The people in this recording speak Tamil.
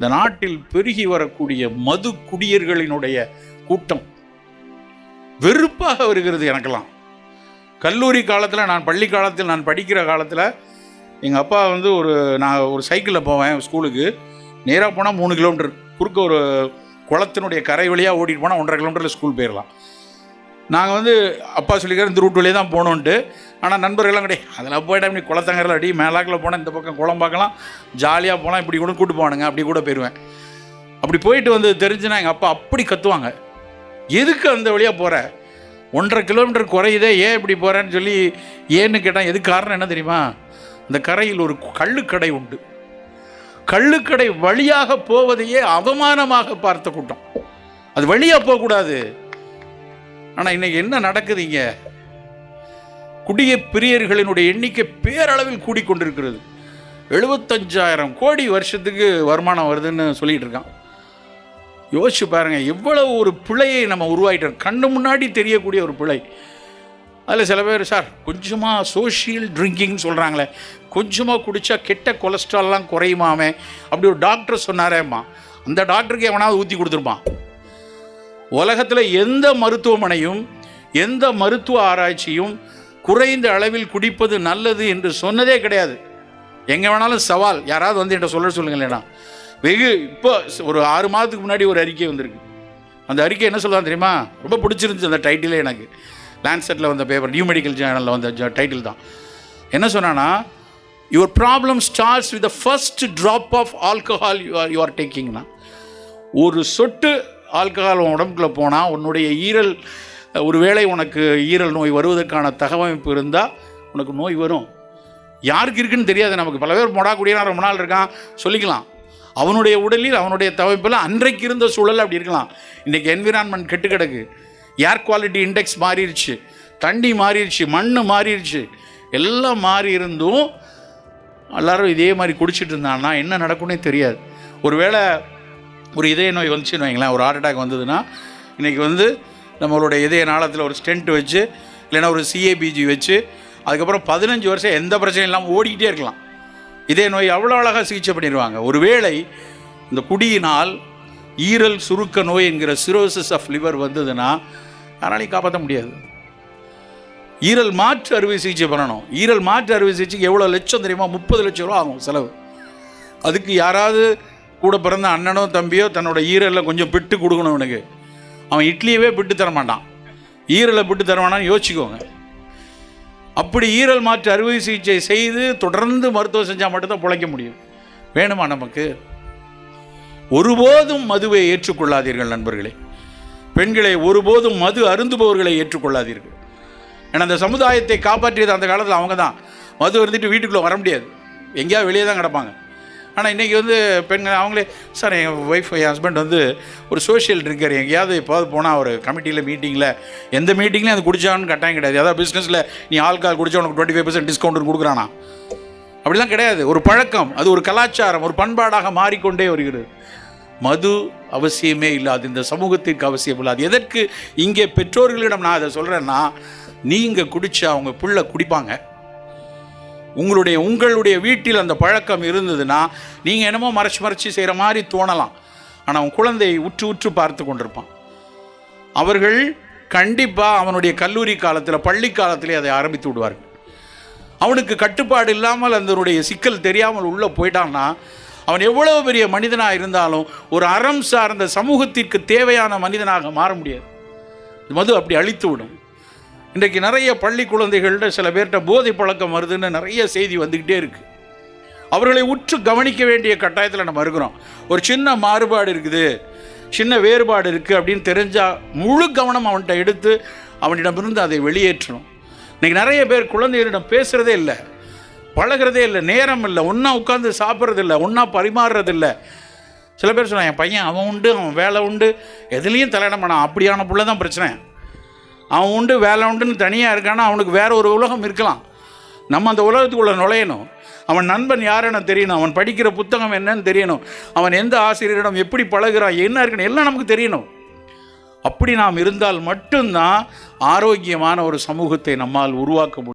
இந்த நாட்டில் பெருகி வரக்கூடிய மது குடியர்களினுடைய கூட்டம் வெறுப்பாக வருகிறது எனக்கெல்லாம். கல்லூரி காலத்தில் நான் பள்ளி காலத்தில் நான் படிக்கிற காலத்தில் எங்கள் அப்பா வந்து ஒரு நான் ஒரு சைக்கிளில் போவேன் ஸ்கூலுக்கு. நேராக போனால் மூணு கிலோமீட்டர். குறுக்க ஒரு குளத்தினுடைய கரை வழியாக ஓடிட்டு போனால் ஒன்றரை கிலோமீட்டரில் ஸ்கூல் போயிடலாம் நாங்கள் வந்து அப்பா சொல்லிக்கிற இந்த ரூட் வழியே தான் போகணுன்ட்டு ஆனால் நண்பர்கள்லாம் கிடையாது அதில் போயிட்டா இப்படி குளத்தங்கரில் அடி மேலாக்கில் போனால் இந்த பக்கம் குளம் பார்க்கலாம். ஜாலியாக போகலாம் இப்படி கூட கூட்டு போவானுங்க அப்படி கூட போயிடுவேன் அப்படி போயிட்டு வந்து தெரிஞ்சுன்னா எங்கள் அப்பா அப்படி கத்துவாங்க. எதுக்கு அந்த வழியாக போகிற ஒன்றரை கிலோமீட்டர் குறையுதே ஏன் இப்படி போகிறேன்னு சொல்லி ஏன்னு கேட்டால் எதுக்கு காரணம் என்ன தெரியுமா? இந்த கரையில் ஒரு கள்ளுக்கடை உண்டு. கள்ளுக்கடை வழியாக போவதையே அவமானமாக பார்த்த கூட்டம். அது வழியாக போகக்கூடாது. ஆனால் இன்னைக்கு என்ன நடக்குது இங்க குடிய பிரியர்களினுடைய எண்ணிக்கை பேரளவில் கூடிக்கொண்டிருக்கிறது. எழுபத்தஞ்சாயிரம் கோடி வருஷத்துக்கு வருமானம் வருதுன்னு சொல்லிட்டு இருக்கான் யோசிச்சு பாருங்க எவ்வளவு ஒரு பிழையை நம்ம உருவாகிட்டோம் கண்ணு முன்னாடி தெரியக்கூடிய ஒரு பிழை. அதில் சில பேர் சார் கொஞ்சமாக சோஷியல் ட்ரிங்கிங்னு சொல்கிறாங்களே கொஞ்சமாக குடித்தா கெட்ட கொலஸ்ட்ரால்லாம் குறையுமாமே? அப்படி ஒரு டாக்டர் சொன்னாரேம்மா. அந்த டாக்டருக்கு எவனாவது ஊற்றி கொடுத்துருப்பான். உலகத்தில் எந்த மருத்துவமனையும் எந்த மருத்துவ ஆராய்ச்சியும் குறைந்த அளவில் குடிப்பது நல்லது என்று சொன்னதே கிடையாது. எங்கே வேணாலும் சவால் யாராவது வந்து என்கிட்ட சொல்ல சொல்லுங்களேண்ணா வெகு இப்போ ஒரு ஆறு மாதத்துக்கு முன்னாடி ஒரு அறிக்கை வந்திருக்கு. அந்த அறிக்கை என்ன சொல்லுவாங்க தெரியுமா? ரொம்ப பிடிச்சிருந்துச்சு அந்த டைட்டிலே எனக்கு. லேண்ட்செட்டில் வந்த பேப்பர் நியூ மெடிக்கல் ஜேர்னலில் வந்த டைட்டில் தான். என்ன சொன்னான்னா your problem starts with the first drop of alcohol you are you are டேக்கிங்னா ஒரு சொட்டு ஆல்கஹால் உன் உடம்புக்குள்ளே போனால் உன்னுடைய ஈரல் ஒருவேளை உனக்கு ஈரல் நோய் வருவதற்கான தகவமைப்பு இருந்தால் உனக்கு நோய் வரும். யாருக்கு இருக்குன்னு தெரியாது. நமக்கு பல பேர் மொடா குடியனா ரொம்ப நாள் இருக்கான். சொல்லிக்கலாம். அவனுடைய உடலில் அவனுடைய தவிப்பில் அன்றைக்கு இருந்த சூழல் அப்படி இருக்கலாம். இன்றைக்கி என்விரான்மெண்ட் கெட்டு கிடக்கு. ஏர் குவாலிட்டி இண்டெக்ஸ் மாறிடுச்சு. தண்ணி மாறிடுச்சு. மண் மாறிடுச்சு. எல்லாம் மாறி இருந்தும் எல்லாரும் இதே மாதிரி குடிச்சிட்டு இருந்தான்னா என்ன நடக்கும்னே தெரியாது. ஒருவேளை ஒரு இதய நோய் வந்துச்சுன்னு வைங்களேன் ஒரு ஹார்ட் அட்டாக் வந்ததுன்னா இன்றைக்கி வந்து நம்மளுடைய இதய நாளத்தில் ஒரு ஸ்டென்ட் வச்சு இல்லைன்னா ஒரு சிஏபிஜி வச்சு அதுக்கப்புறம் பதினஞ்சு வருஷம் எந்த பிரச்சனையும் இல்லாமல் ஓடிக்கிட்டே இருக்கலாம். இதய நோய் அவ்வளோ அழகாக சிகிச்சை பண்ணிடுவாங்க. ஒருவேளை இந்த குடியினால் ஈரல் சுருக்க நோய் என்கிற சிரோசிஸ் ஆஃப் லிவர் வந்ததுன்னா யாராலையும் காப்பாற்ற முடியாது. ஈரல் மாற்று அறுவை சிகிச்சை பண்ணணும். ஈரல் மாற்று அறுவை சிகிச்சைக்கு எவ்வளோ லட்சம் தெரியுமா? முப்பது லட்சம் ரூபா ஆகும் செலவு. அதுக்கு யாராவது கூட பிறந்த அண்ணனோ தம்பியோ தன்னோட ஈரலில் கொஞ்சம் பிட்டு கொடுக்கணும் அவனுக்கு அவன் இட்லியவே பிட்டு தரமாட்டான் ஈரலை பிட்டு தருவானான்னு யோசிச்சுக்கோங்க. அப்படி ஈரல் மாற்று அறுவை சிகிச்சை செய்து தொடர்ந்து மருத்துவம் செஞ்சால் மட்டும்தான் பிழைக்க முடியும். வேணுமா நமக்கு? ஒருபோதும் மதுவை ஏற்றுக்கொள்ளாதீர்கள் நண்பர்களே. பெண்களை ஒருபோதும் மது அருந்துபவர்களை ஏற்றுக்கொள்ளாதீர்கள். ஏன்னா அந்த சமுதாயத்தை காப்பாற்றியது அந்த காலத்தில் அவங்க தான் மது இருந்துட்டு வீட்டுக்குள்ளே வர முடியாது. எங்கேயாவது வெளியே தான் கிடப்பாங்க. ஆனால் இன்றைக்கி வந்து பெண்கள் அவங்களே சார் என் ஒய்ஃப் என் ஹஸ்பண்ட் வந்து ஒரு சோஷியல் ட்ரிங்கர் எங்கேயாவது எப்போது போனால் ஒரு கமிட்டியில் மீட்டிங்கில் எந்த மீட்டிங்லையும் அது குடிச்சான்னு கட்டாயம் கிடையாது. அதாவது பிஸ்னஸில் நீ ஆல்கால் குடிச்சா உனக்கு டுவெண்ட்டி ஃபைவ் பர்சன்ட் டிஸ்கவுண்ட் கொடுக்குறானா? அப்படிலாம் கிடையாது. ஒரு பழக்கம் அது ஒரு கலாச்சாரம் ஒரு பண்பாடாக மாறிக்கொண்டே வருகிறது. மது அவசியமே இல்லாது இந்த சமூகத்திற்கு அவசியம் இல்லாது. எதற்கு இங்கே பெற்றோர்களிடம் நான் அதை சொல்கிறேன்னா நீங்கள் குடித்து அவங்க பிள்ளை குடிப்பாங்க. உங்களுடைய உங்களுடைய வீட்டில் அந்த பழக்கம் இருந்ததுன்னா நீங்கள் என்னமோ மறைச்சி மறைச்சி செய்கிற மாதிரி தோணலாம். ஆனால் அவன் குழந்தையை உற்று உற்று பார்த்து கொண்டிருப்பான். அவர்கள் கண்டிப்பாக அவனுடைய கல்லூரி காலத்தில் பள்ளி காலத்திலே அதை ஆரம்பித்து விடுவார்கள். அவனுக்கு கட்டுப்பாடு இல்லாமல் அதனுடைய சிக்கல் தெரியாமல் உள்ளே போயிட்டான்னா அவன் எவ்வளவு பெரிய மனிதனாக இருந்தாலும் ஒரு அறம் சார்ந்த சமூகத்திற்கு தேவையான மனிதனாக மாற முடியாது. மது அப்படி அழித்து விடும். இன்றைக்கு நிறைய பள்ளி குழந்தைகள்கிட்ட சில பேர்கிட்ட போதை பழக்கம் வருதுன்னு நிறைய செய்தி வந்துக்கிட்டே இருக்குது அவர்களை உற்று கவனிக்க வேண்டிய கட்டாயத்தில் நம்ம இருக்கிறோம். ஒரு சின்ன மாறுபாடு இருக்குது. சின்ன வேறுபாடு இருக்குது அப்படின்னு தெரிஞ்சால் முழு கவனம் அவன்கிட்ட எடுத்து அவனிடமிருந்து அதை வெளியேற்றணும். இன்றைக்கி நிறைய பேர் குழந்தைகளிடம் பேசுகிறதே இல்லை. பழகிறதே இல்லை. நேரம் இல்லை. ஒன்றா உட்காந்து சாப்பிட்றது இல்லை. ஒன்றா பரிமாறுறதில்லை சில பேர் சொன்னான் என் பையன் அவன் உண்டு அவன் வேலை உண்டு. எதுலேயும் தலையிட மாட்டான். அப்படியான பிள்ளை தான் பிரச்சனை. அவன் உண்டு வேலை உண்டுன்னு தனியாக இருக்கானா அவனுக்கு வேற ஒரு உலகம் இருக்கலாம். நம்ம அந்த உலகத்துக்குள்ளே நுழையணும். அவன் நண்பன் யாருன்னு தெரியணும். அவன் படிக்கிற புத்தகம் என்னன்னு தெரியணும். அவன் எந்த ஆசிரியரிடம் எப்படி பழகுறான் என்ன இருக்குன்னு எல்லாம் நமக்கு தெரியணும். அப்படி நாம் இருந்தால் மட்டும்தான் ஆரோக்கியமான ஒரு சமூகத்தை நம்மால் உருவாக்க முடியும்.